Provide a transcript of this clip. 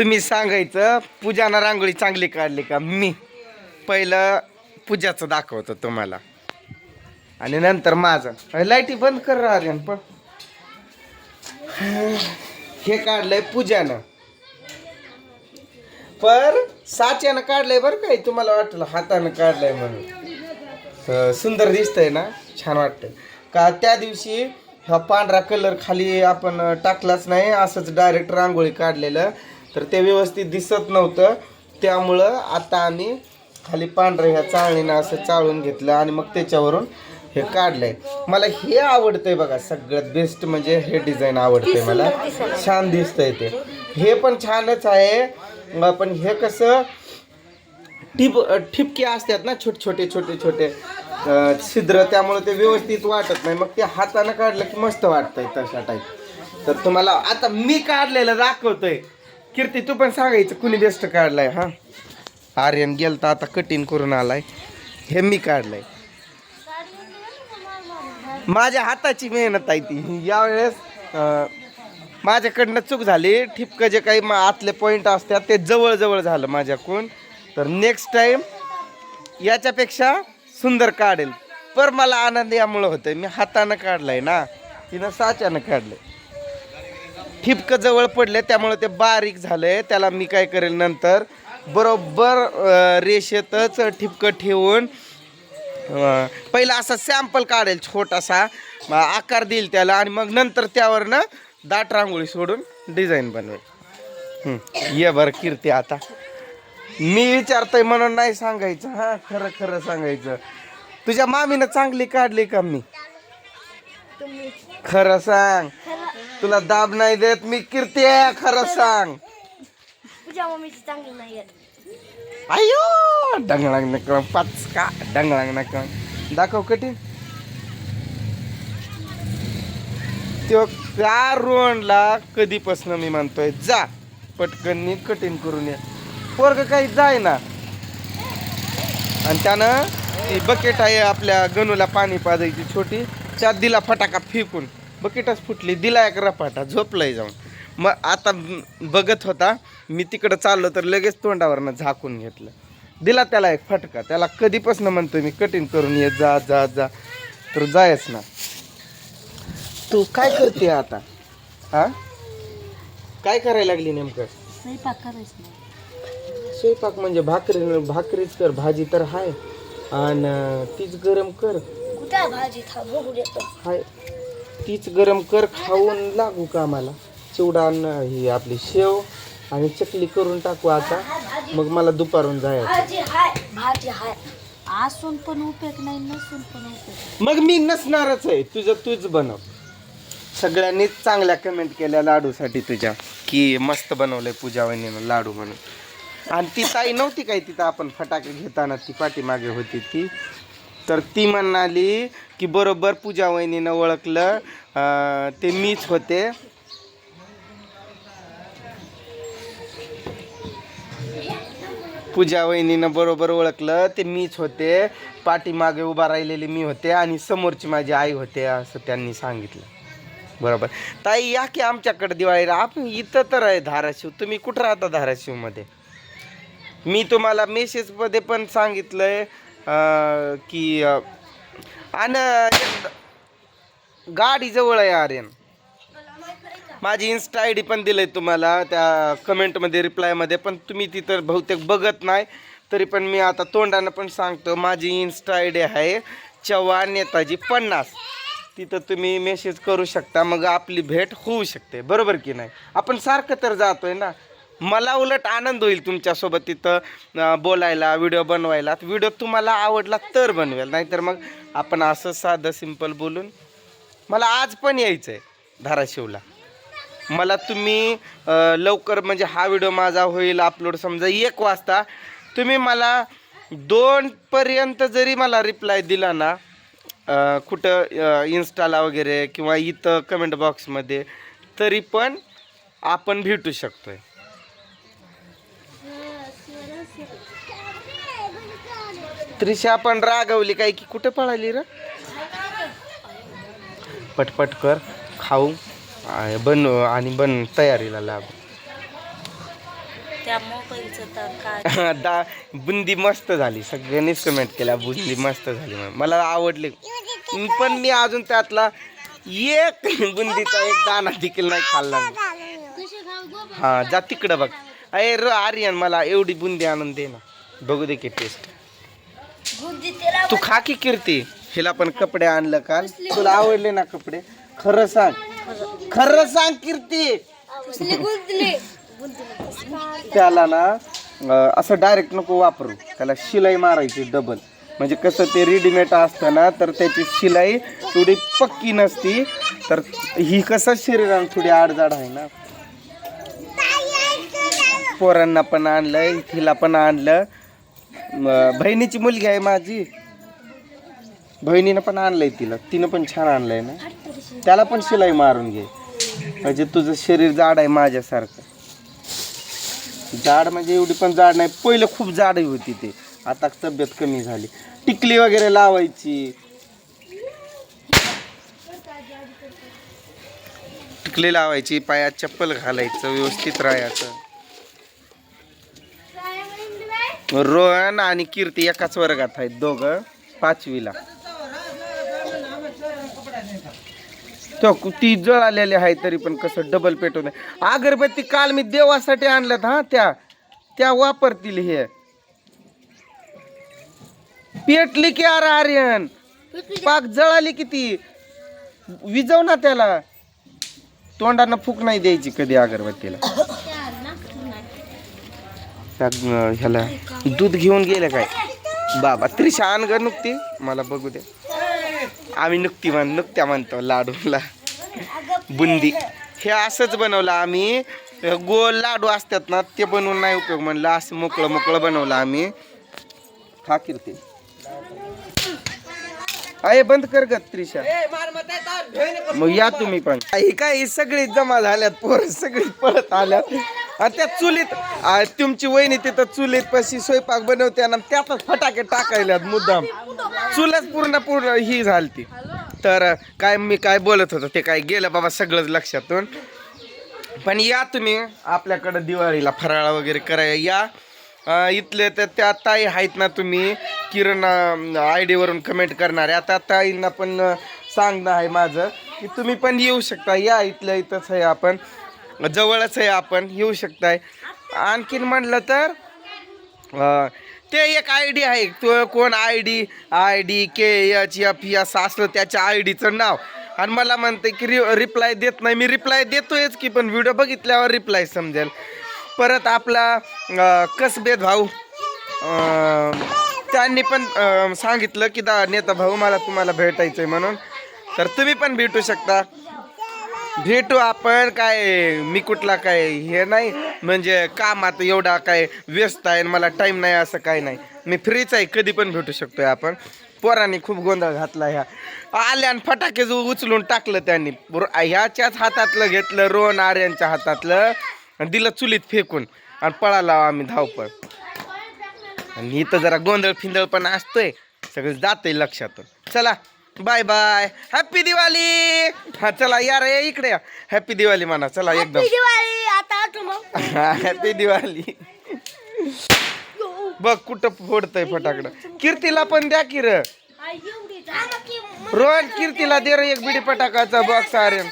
तुम्ही सांगायचं पूजानं रांगोळी चांगली काढली का? मी पहिलं पूजाचं दाखवतो तुम्हाला. आणि नंतर माझं. लाईटी बंद कर आर्यन पण. हे काढलंय पूजानं. पर साच्यानं काढलंय बरं काय तुम्हाला वाटलं हातानं काढलंय म्हणून. सुंदर दिसतंय ना? छान वाटतं का त्या दिवशी हा पांढरा कलर खाली आपण टाकलाच नाही असंच डायरेक्ट रांगोळी काढलेलं. तर ते व्यवस्थित दिसत नव्हतं. त्यामुळं आता आम्ही खाली पांढरं ह्या चाळणीनं असं चाळून घेतलं आणि मग त्याच्यावरून हे काढलंय. मला हे आवडतंय बघा सगळ्यात बेस्ट म्हणजे हे डिझाईन आवडतंय मला. छान दिसतंय ते. हे पण छानच आहे. पण हे कसं टिप ठिपके असतात ना छोटे छोटे छोटे छोटे छिद्र त्यामुळे ते व्यवस्थित वाटत नाही. मग ते हातानं काढलं की मस्त वाटतंय तशा टाईप तर तुम्हाला आता मी काढलेलं दाखवतोय. कीर्ती तू पण सांगायचं कुणी बेस्ट काढलाय हा? आर्यन गेलता आता कटिंग करून आलाय. हे मी काढलंय. माझ्या हाताची मेहनत आहे ती. यावेळेस माझ्याकडनं चूक झाली. ठिपकं जे काही आतले पॉईंट असतात ते जवळजवळ झालं माझ्याकडून. तर नेक्स्ट टाईम याच्यापेक्षा सुंदर काढेल. पर मला आनंद यामुळं होतं मी हातानं काढलाय ना. तिनं साच्यानं काढलंय. ठिपकं जवळ पडले त्यामुळे ते बारीक झालंय. त्याला मी काय करेल नंतर बरोबर रेषेतच ठिपकं ठेवून पहिला असा सॅम्पल काढेल छोटासा आकार देईल त्याला आणि मग नंतर त्यावर ना दाट रांगोळी सोडून डिझाईन बनवेल. ये बरं कीर्ती आता. मी विचारतोय म्हणून नाही सांगायचं हा खरं खरं सांगायचं. तुझ्या मामीनं चांगली काढली का मी? खरं सांग. तुला दाब नाही देत मी कीर्ती आहे खरं सांग. तुझ्या मम्मीची चांगली नाही अयो डंगळांग नक पाचका डंगळांग नक दाखव कठीण. त्यो त्या रोणला कधीपासून मी म्हणतोय जा पटकन कठीण करून ये. पोरग काही जाय ना आणि त्यानं ती बकेट आहे आपल्या गणूला पाणी पाजायची छोटी त्यात दिला फटाका फेकून. बकेटच फुटली दिला एक रपाटा झोपलाय जाऊन. मग आता बघत होता मी तिकडं चाललो तर लगेच तोंडावरनं झाकून घेतलं. दिला त्याला एक फटका त्याला कधीपासून म्हणतोय मी कठीण करून ये जा जा जा. तर जायच ना. तू काय करते आता? हा? काय करायला लागली नेमकं? स्वयंपाक म्हणजे भाकरी भाकरीच कर भाजी तर हाय. आणि तीच गरम कर. हाय. तीच गरम कर खाऊन लागू का आम्हाला चिवडा ही आपली शेव आणि चकली करून टाकू आता. मग मला दुपारून जायचं. भाजी हाय भाजी हाय. असून पण उपयोग नाही नसून पण उपयोग मग मी नसणारच आहे. तुझं तूच बनव. सगळ्यांनीच चांगल्या कमेंट केल्या लाडूसाठी तुझ्या की मस्त बनवलंय पूजा वहिनीनं लाडू म्हणून. आणि ती ताई नव्हती काय तिथं आपण फटाके घेताना ती पाठीमागे होती ती. तर ती म्हणाली की बरोबर पूजा वहिनीनं ओळखलं. ते मीच होते. पूजा वहिनीनं बरोबर ओळखलं ते मीच होते. पाठीमागे उभा राहिलेली मी होते आणि समोरची माझी आई होते असं त्यांनी सांगितलं. बरोबर. ताई या की आमच्याकडे दिवाळीला आपण इथं तर आहे धाराशिव. तुम्ही कुठं राहता धाराशिवमध्ये? मी तुम्हाला मेसेजमध्ये पण सांगितलं आहे की आणि गाडी जवळ आहे आर्यन माझी इन्स्टा आय डी पण दिलं आहे तुम्हाला त्या कमेंटमध्ये रिप्लायमध्ये पण तुम्ही तिथं बहुतेक बघत नाही तरी पण मी आता तोंडानं पण सांगतो माझी इन्स्टा आय डी आहे चव्हाण नेताजी पन्नास. तिथं तुम्ही मेसेज करू शकता मग आपली भेट होऊ शकते बरोबर की नाही? आपण सारखं तर जातोय ना मला उलट आनंद होईल तुमच्यासोबत तिथं बोलायला व्हिडिओ बनवायला. व्हिडिओ तुम्हाला आवडला तर बनवेल नाहीतर मग आपण असं साधं सिंपल बोलून. मला आज पण यायचं आहे धाराशिवला. मला तुम्ही लवकर म्हणजे हा व्हिडिओ माझा होईल अपलोड समजा एक वाजता. तुम्ही मला दोनपर्यंत जरी मला रिप्लाय दिला ना कुठं इन्स्टाला वगैरे किंवा इथं कमेंट बॉक्समध्ये तरी पण आपण भेटू शकतो आहे त्रिशा पण रागवली काय की कुठं पळाली र? पटपट कर खाऊ. बन आणि बन तयारीला लाग. दा बुंदी मस्त झाली. सगळ्यांनीच कमेंट केल्या बुंदी मस्त झाली. मला आवडली. पण मी अजून त्यातला एक बुंदीचा एक दाणा देखील नाही खाल्ला. हा जा तिकडं बघ. अरे र आर्यन मला एवढी बुंदी आणून दे ना. बघू दे की टेस्ट बुंदी तू खा की कीर्ती? हिला पण कपडे आणलं काल तुला आवडले ना कपडे? खरं सांग. खरं सांग कीर्ती. गुंतली त्याला ना अं, असं डायरेक्ट नको वापरू. त्याला शिलाई मारायची डबल म्हणजे कसं ते रेडीमेड असतं ना तर त्याची शिलाई थोडी पक्की नसती. तर ही कसं शरीराला थोडी आडजाड आहे ना? पोरांना पण आणलं हिला पण आणलं. बहिणीची मुलगी आहे माझी. बहिणीनं पण आणलंय तिला. तिनं पण छान आणलंय ना. त्याला पण शिलाई मारून घे. म्हणजे तुझं शरीर जाड आहे माझ्यासारखं. जाड म्हणजे एवढी पण जाड नाही. पहिलं खूप जाडही होती ते. आता तब्येत कमी झाली. टिकली वगैरे लावायची. टिकली लावायची पायात चप्पल घालायचं व्यवस्थित राहायचं. रोहन आणि कीर्ती एकाच वर्गात आहेत दोघं पाचवीला. तो ती जळालेली आहे तरी पण कसं डबल पेटवून अगरबत्ती काल मी देवासाठी आणल्यात हा त्या त्या वापरतील हे. पेटली की अरे आर्यन? पाक जळाली किती विजव ना त्याला. तोंडानं फूक नाही द्यायची कधी अगरबत्तीला. त्या, ह्याला दूध घेऊन गेलं काय? बाबा त्रिशा आण ग नुकती. मला बघू दे. आम्ही नुकती म्हण नुकत्या म्हणतो लाडूला. बुंदी. हे असंच बनवलं आम्ही. गोल लाडू असतात ना ते बनवून नाही उपयोग म्हणलं. असं मोकळं मोकळं बनवलं आम्ही. खा कीर्ती. अरे बंद कर ग त्रिशा. मग या तुम्ही पण. हे काय सगळी जमा झाल्यात पोर सगळी पळत आल्यात. आणि त्या चुलीत आ, तुमची वहिनी तिथं चुलीत पशी स्वयंपाक बनवते आणि त्यातच फटाके टाकायल्यात मुद्दाम. चुलच पूर्ण पूर्ण ही झालती. तर काय मी काय बोलत होतो ते काय गेलं बाबा सगळंच लक्षातून. पण या तुम्ही आपल्याकडं दिवाळीला फराळा वगैरे करायला या. इथले तर त्या ताई आहेत ना तुम्ही किरण आय डीवरून कमेंट करणारे. आता ताईंना पण सांगणं आहे माझं की तुम्ही पण येऊ शकता. या इथल्या इथंच आहे आपण. जवळच आहे आपण येऊ शकताय. आणखीन म्हणलं तर ते एक आय डी आहे. तो कोण? I D I D K H F S असलं त्याच्या आय डीचं नाव. आणि मला म्हणते की रि रिप्लाय देत नाही. मी रिप्लाय देतोयच की पण व्हिडिओ बघितल्यावर रिप्लाय समजेल. परत आपला अं, कसबेद भाऊ त्यांनी पण सांगितलं की दा नेता भाऊ मला तुम्हाला भेटायचं आहे म्हणून. तर तुम्ही पण भेटू शकता. भेटू आपण काय? मी कुठला काय? हे नाही? म्हणजे कामात एवढा काय व्यस्त आहे आणि मला टाईम नाही असं काय नाही. मी फ्रीच आहे कधी पण भेटू शकतोय आपण. पोरांनी खूप गोंधळ घातला ह्या. आल्या आणि फटाके जो उचलून टाकलं त्यांनी. ह्याच्याच हातातलं घेतलं रोहन आर्यांच्या हातातलं. आणि दिलं चुलीत फेकून. आणि पळाला आम्ही धावपळ. आणि इथं जरा गोंधळ फिंदळ पण असतोय. सगळं जातंय लक्षातून. चला. Bye bye. हॅपी दिवाळी हा चला या रे इकडे या. हॅपी दिवाळी म्हणा चला एकदम. दिवाळी आता आठवण हॅपी दिवाळी बघ कुठं फोडतय फटाकडं. कीर्तीला पण द्या की र. रोहन कीर्तीला दे रे एक बिडी फटाकाचा बॉक्स आर्यन